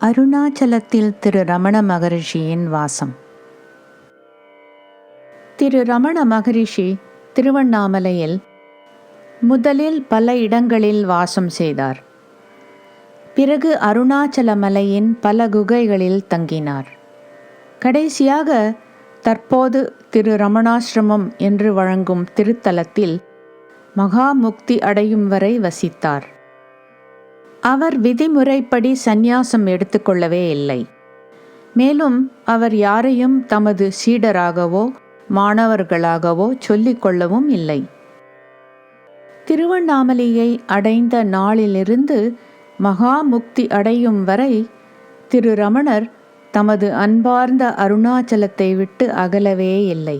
அருணாச்சலத்தில் திரு ரமண மகரிஷியின் வாசம். திரு ரமண மகரிஷி திருவண்ணாமலையில் முதலில் பல இடங்களில் வாசம் செய்தார். பிறகு அருணாச்சல மலையின் பல குகைகளில் தங்கினார். கடைசியாக தற்போது திரு ரமணாசிரமம் என்று வழங்கும் திருத்தலத்தில் மகாமுக்தி அடையும் வரை வசித்தார். அவர் விதிமுறைப்படி சந்நியாசம் எடுத்துக்கொள்ளவே இல்லை. மேலும் அவர் யாரையும் தமது சீடராகவோ மாணவர்களாகவோ சொல்லிக்கொள்ளவும் இல்லை. திருவண்ணாமலையை அடைந்த நாளிலிருந்து மகா முக்தி அடையும் வரை திரு ரமணர் தமது அன்பார்ந்த அருணாச்சலத்தை விட்டு அகலவே இல்லை.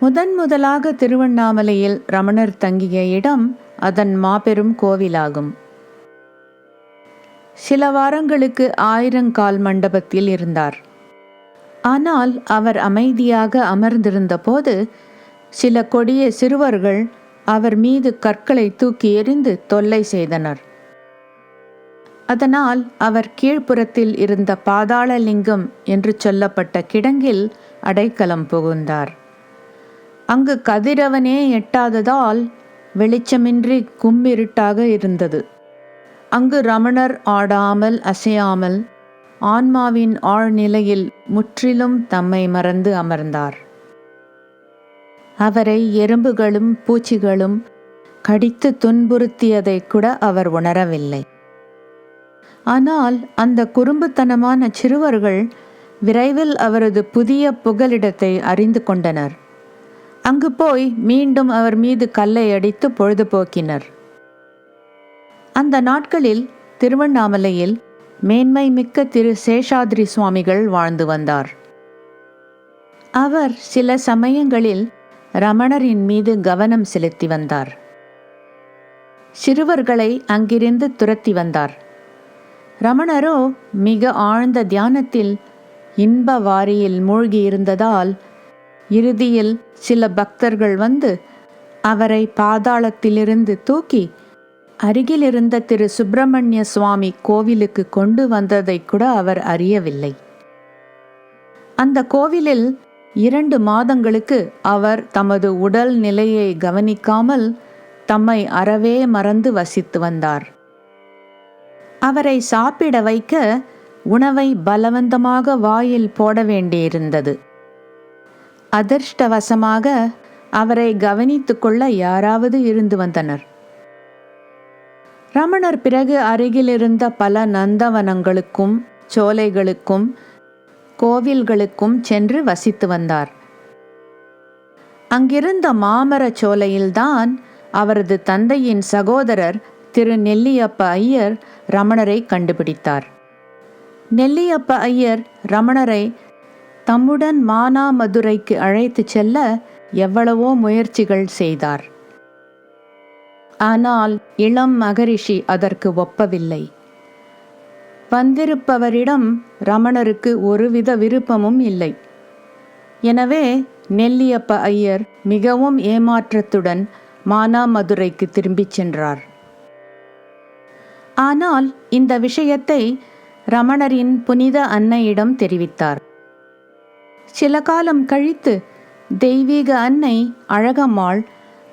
முதன் முதலாக திருவண்ணாமலையில் ரமணர் தங்கிய இடம் அதன் மாபெரும் கோவிலாகும். சில வாரங்களுக்கு ஆயிரங்கால் மண்டபத்தில் இருந்தார். ஆனால் அவர் அமைதியாக அமர்ந்திருந்த போது சில கொடிய சிறுவர்கள் அவர் மீது கற்களை தூக்கி எறிந்து தொல்லை செய்தனர். அதனால் அவர் கீழ்ப்புறத்தில் இருந்த பாதாளலிங்கம் என்று சொல்லப்பட்ட கிடங்கில் அடைக்கலம் புகுந்தார். அங்கு கதிரவனே எட்டாததால் வெளிச்சமின்றி கும்மிருட்டாக இருந்தது. அங்கு ரமணர் ஆடாமல் அசையாமல் ஆன்மாவின் ஆழ்நிலையில் முற்றிலும் தம்மை மறந்து அமர்ந்தார். அவரை எறும்புகளும் பூச்சிகளும் கடித்து துன்புறுத்தியதை கூட அவர் உணரவில்லை. ஆனால் அந்த குறும்புத்தனமான சிறுவர்கள் விரைவில் அவரது புதிய புகலிடத்தை அறிந்து கொண்டனர். அங்கு போய் மீண்டும் அவர் மீது கல்லை அடித்து பொழுதுபோக்கினர். அந்த நாட்களில் திருவண்ணாமலையில் மேன்மை மிக்க திரு சேஷாத்ரி சுவாமிகள் வாழ்ந்து வந்தார். அவர் சில சமயங்களில் ரமணரின் மீது கவனம் செலுத்தி வந்தார். சிறுவர்களை அங்கிருந்து துரத்தி வந்தார். ரமணரோ மிக ஆழ்ந்த தியானத்தில் இன்ப வாரியில் மூழ்கியிருந்ததால் இறுதியில் சில பக்தர்கள் வந்து அவரை பாதாளத்திலிருந்து தூக்கி அருகிலிருந்த திரு சுப்பிரமணிய சுவாமி கோவிலுக்கு கொண்டு வந்ததை கூட அவர் அறியவில்லை. அந்த கோவிலில் இரண்டு மாதங்களுக்கு அவர் தமது உடல் நிலையை கவனிக்காமல் தம்மை அறவே மறந்து வசித்து வந்தார். அவரை சாப்பிட வைக்க உணவை பலவந்தமாக வாயில் போட வேண்டியிருந்தது. அதிர்ஷ்டவசமாக அவரை கவனித்துக்கொள்ள யாராவது இருந்து வந்தனர். ரமணர் பிறகு அருகிலிருந்த பல நந்தவனங்களுக்கும் சோலைகளுக்கும் கோவில்களுக்கும் சென்று வசித்து வந்தார். அங்கிருந்த மாமர சோலையில்தான் அவரது தந்தையின் சகோதரர் திரு நெல்லியப்ப ஐயர் ரமணரை கண்டுபிடித்தார். நெல்லியப்ப ஐயர் ரமணரை தம்முடன் மானாமதுரைக்கு அழைத்து செல்ல எவ்வளவோ முயற்சிகள் செய்தார். ஆனால் இளம் மகரிஷி அதற்கு ஒப்பவில்லை. வந்திருப்பவரிடம் ரமணருக்கு ஒருவித விருப்பமும் இல்லை. எனவே நெல்லியப்ப ஐயர் மிகவும் ஏமாற்றத்துடன் மானாமதுரைக்கு திரும்பிச் சென்றார். ஆனால் இந்த விஷயத்தை ரமணரின் புனித அன்னையிடம் தெரிவித்தார். சில காலம் கழித்து தெய்வீக அன்னை அழகம்மாள்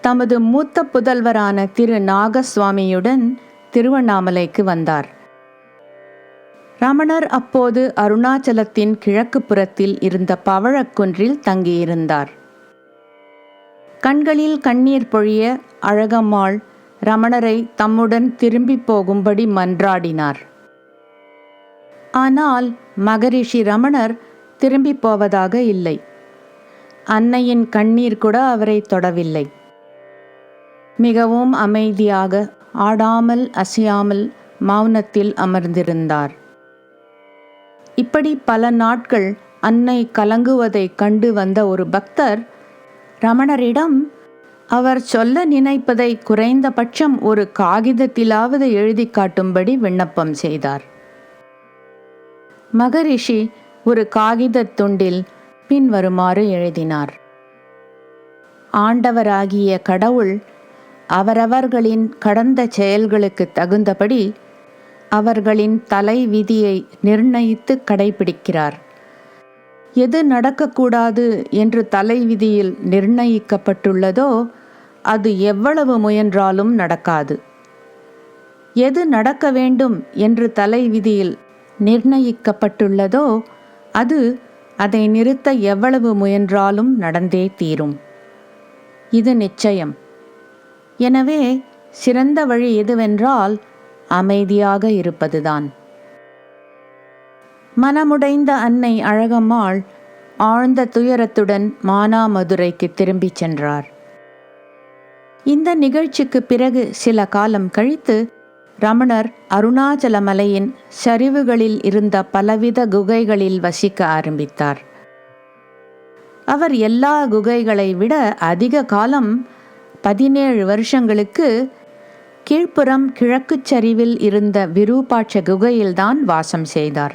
தமது மூத்த புதல்வரான திரு நாகசுவாமியுடன் திருவண்ணாமலைக்கு வந்தார். ரமணர் அப்போது அருணாச்சலத்தின் கிழக்கு புறத்தில் இருந்த பவழக்குன்றில் தங்கியிருந்தார். கண்களில் கண்ணீர் பொழிய அழகம்மாள் ரமணரை தம்முடன் திரும்பி போகும்படி மன்றாடினார். ஆனால் மகரிஷி ரமணர் திரும்பி போவதாக இல்லை. அன்னையின் கண்ணீர் கூட அவரை தொடவில்லை. மிகவும் அமைதியாக ஆடாமல் அசையாமல் மௌனத்தில் அமர்ந்திருந்தார். இப்படி பல நாட்கள் அன்னை கலங்குவதை கண்டு வந்த ஒரு பக்தர் ரமணரிடம் அவர் சொல்ல நினைப்பதை குறைந்தபட்சம் ஒரு காகிதத்திலாவது எழுதி காட்டும்படி விண்ணப்பம் செய்தார். மகரிஷி ஒரு காகிதத் துண்டில் பின்வருமாறு எழுதினார். ஆண்டவராகிய கடவுள் அவரவர்களின் கடந்த செயல்களுக்கு தகுந்தபடி அவர்களின் தலை விதியை நிர்ணயித்து கடைபிடிக்கிறார். எது நடக்கக்கூடாது என்று தலைவிதியில் நிர்ணயிக்கப்பட்டுள்ளதோ அது எவ்வளவு முயன்றாலும் நடக்காது. எது நடக்க வேண்டும் என்று தலை விதியில் நிர்ணயிக்கப்பட்டுள்ளதோ அது அதை நிறுத்த எவ்வளவு முயன்றாலும் நடந்தே தீரும். இது நிச்சயம். எனவே சிறந்த வழி எதுவென்றால் அமைதியாக இருப்பதுதான். மனமுடைந்த அன்னை அழகம்மாள் ஆழ்ந்த துயரத்துடன் மானாமதுரைக்கு திரும்பிச் சென்றார். இந்த நிகழ்ச்சிக்கு பிறகு சில காலம் கழித்து ரமணர் அருணாச்சல மலையின் சரிவுகளில் இருந்த பலவித குகைகளில் வசிக்க ஆரம்பித்தார். அவர் எல்லா குகைகளை விட அதிக காலம் பதினேழு வருஷங்களுக்கு கீழ்ப்புறம் கிழக்குச் சரிவில் இருந்த விரூபாட்ச குகையில்தான் வாசம் செய்தார்.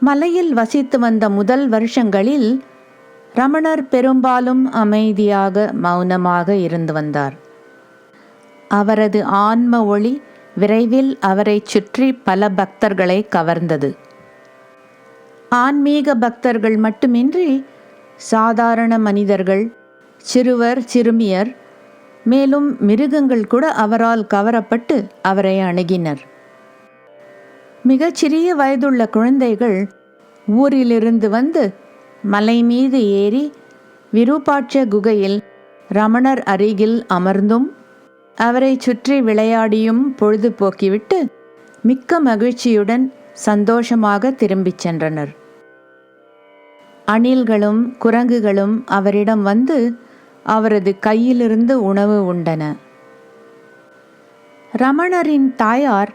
மலையில் வசித்து வந்த முதல் வருஷங்களில் ரமணர் பெரும்பாலும் அமைதியாக மௌனமாக இருந்து வந்தார். அவரது ஆன்ம ஒளி விரைவில் அவரை சுற்றி பல பக்தர்களை கவர்ந்தது. ஆன்மீக பக்தர்கள் மட்டுமின்றி சாதாரண மனிதர்கள் சிறுவர் சிறுமியர். மேலும் மிருகங்கள் கூட அவரால் கவரப்பட்டு அவரை அணுகினர். மிகச்சிறிய வயதுள்ள குழந்தைகள் ஊரிலிருந்து வந்து மலை மீது ஏறி விருப்பாட்ச குகையில் ரமணர் அருகில் அமர்ந்தும் அவரை சுற்றி விளையாடியும் பொழுதுபோக்கிவிட்டு மிக்க மகிழ்ச்சியுடன் சந்தோஷமாக திரும்பிச் சென்றனர். அணில்களும் குரங்குகளும் அவரிடம் வந்து அவரது கையிலிருந்து உணவு உண்டன. ரமணரின் தாயார்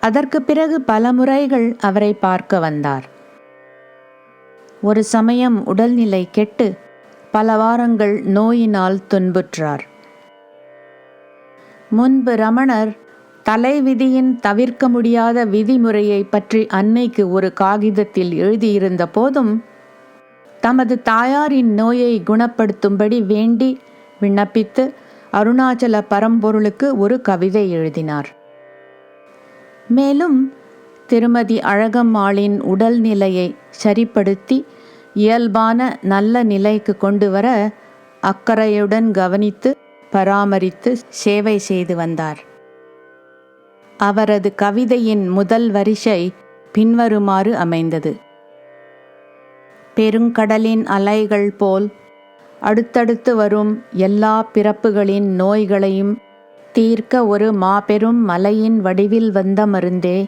அதற்கு பிறகு பல முறைகள் அவரை பார்க்க வந்தார். ஒரு சமயம் உடல்நிலை கெட்டு பல வாரங்கள் நோயினால் துன்புற்றார். முன்பு ரமணர் தலைவிதியின் தவிர்க்க முடியாத விதிமுறையை பற்றி அன்னைக்கு ஒரு காகிதத்தில் எழுதியிருந்த போதும் தமது தாயாரின் நோயை குணப்படுத்தும்படி வேண்டி விண்ணப்பித்து அருணாச்சல பரம்பொருளுக்கு ஒரு கவிதை எழுதினார். மேலும் திருமதி அழகம்மாளின் உடல்நிலையை சரிப்படுத்தி இயல்பான நல்ல நிலைக்கு கொண்டு வர அக்கறையுடன் கவனித்து பராமரித்து சேவை செய்து வந்தார். அவரது கவிதையின் முதல் வரிசை பின்வருமாறு அமைந்தது. பெருங்கடலின் அலைகள் போல் அடுத்தடுத்து வரும் எல்லா பிறப்புகளின் நோய்களையும் தீர்க்க ஒரு மாபெரும் மலையின் வடிவில் வந்த மருந்தே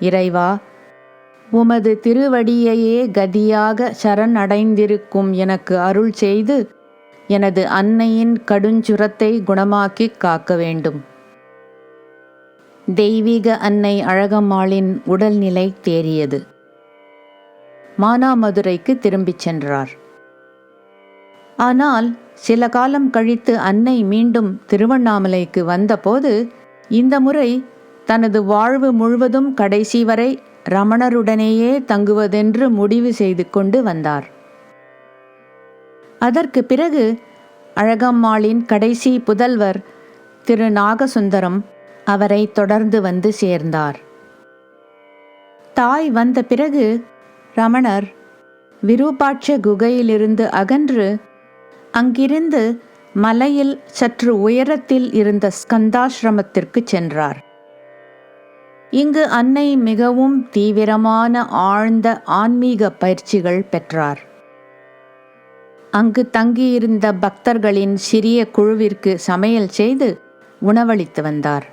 இறைவா. உமது திருவடியையே கதியாக சரணடைந்திருக்கும் எனக்கு அருள் செய்து எனது அன்னையின் கடுஞ்சுரத்தை குணமாக்கி காக்க வேண்டும். தெய்வீக அன்னை அழகம்மாளின் உடல்நிலை தேறியது. மானாமதுரைக்கு திரும்பிச் சென்றார். ஆனால் சில காலம் கழித்து அன்னை மீண்டும் திருவண்ணாமலைக்கு வந்தபோது இந்த முறை தனது வாழ்வு முழுவதும் கடைசி வரை ரமணருடனேயே தங்குவதென்று முடிவு செய்து கொண்டு வந்தார். அதற்கு பிறகு அழகம்மாளின் கடைசி புதல்வர் திரு நாகசுந்தரம் அவரை தொடர்ந்து வந்து சேர்ந்தார். தாய் வந்த பிறகு ரமணர் விரூபாட்ச குகையிலிருந்து அகன்று அங்கிருந்து மலையில் சற்று உயரத்தில் இருந்த ஸ்கந்தாசிரமத்திற்கு சென்றார். இங்கு அன்னை மிகவும் தீவிரமான ஆழ்ந்த ஆன்மீக பயிற்சிகள் பெற்றார். அங்கு தங்கியிருந்த பக்தர்களின் சிறிய குழுவிற்கு சமையல் செய்து உணவளித்து வந்தார்.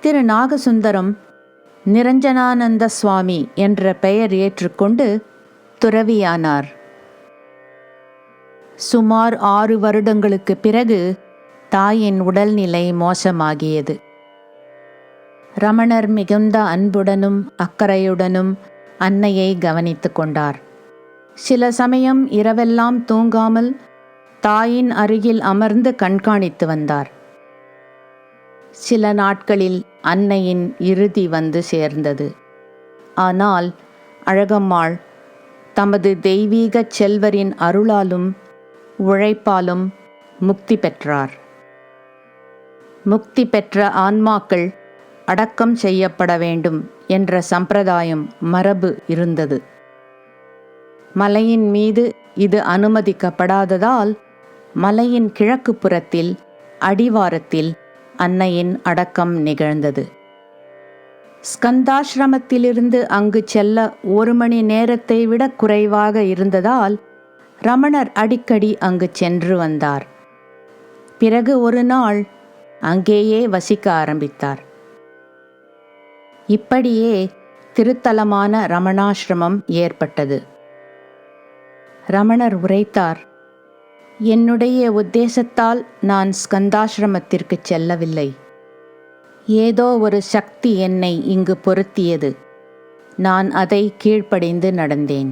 திரு நாகசுந்தரம் நிரஞ்சனானந்த சுவாமி என்ற பெயர் ஏற்றுக்கொண்டு துறவியானார். சுமார் ஆறு வருடங்களுக்கு பிறகு தாயின் உடல்நிலை மோசமாகியது. ரமணர் மிகுந்த அன்புடனும் அக்கறையுடனும் அன்னையை கவனித்து கொண்டார். சில சமயம் இரவெல்லாம் தூங்காமல் தாயின் அருகில் அமர்ந்து கண்காணித்து வந்தார். சில நாட்களில் அன்னையின் இறுதி வந்து சேர்ந்தது. ஆனால் அழகம்மாள் தமது தெய்வீக செல்வரின் அருளாலும் உழைப்பாலும் முக்தி பெற்றார். முக்தி பெற்ற ஆன்மாக்கள் அடக்கம் செய்யப்பட வேண்டும் என்ற சம்பிரதாயம் மரபு இருந்தது. மலையின் மீது இது அனுமதிக்கப்படாததால் மலையின் கிழக்கு புறத்தில் அடிவாரத்தில் அன்னையின் அடக்கம் நிகழ்ந்தது. ஸ்கந்தாசிரமத்திலிருந்து அங்கு செல்ல ஒரு மணி நேரத்தை விட குறைவாக இருந்ததால் ரமணர் அடிக்கடி அங்கு சென்று வந்தார். பிறகு ஒரு நாள் அங்கேயே வசிக்க ஆரம்பித்தார். இப்படியே திருத்தலமான ரமணாசிரமம் ஏற்பட்டது. ரமணர் உரைத்தார் என்னுடைய உத்தேசத்தால் நான் ஸ்கந்தாசிரமத்திற்கு செல்லவில்லை. ஏதோ ஒரு சக்தி என்னை இங்கு பொருத்தியது. நான் அதை கீழ்ப்படிந்து நடந்தேன்.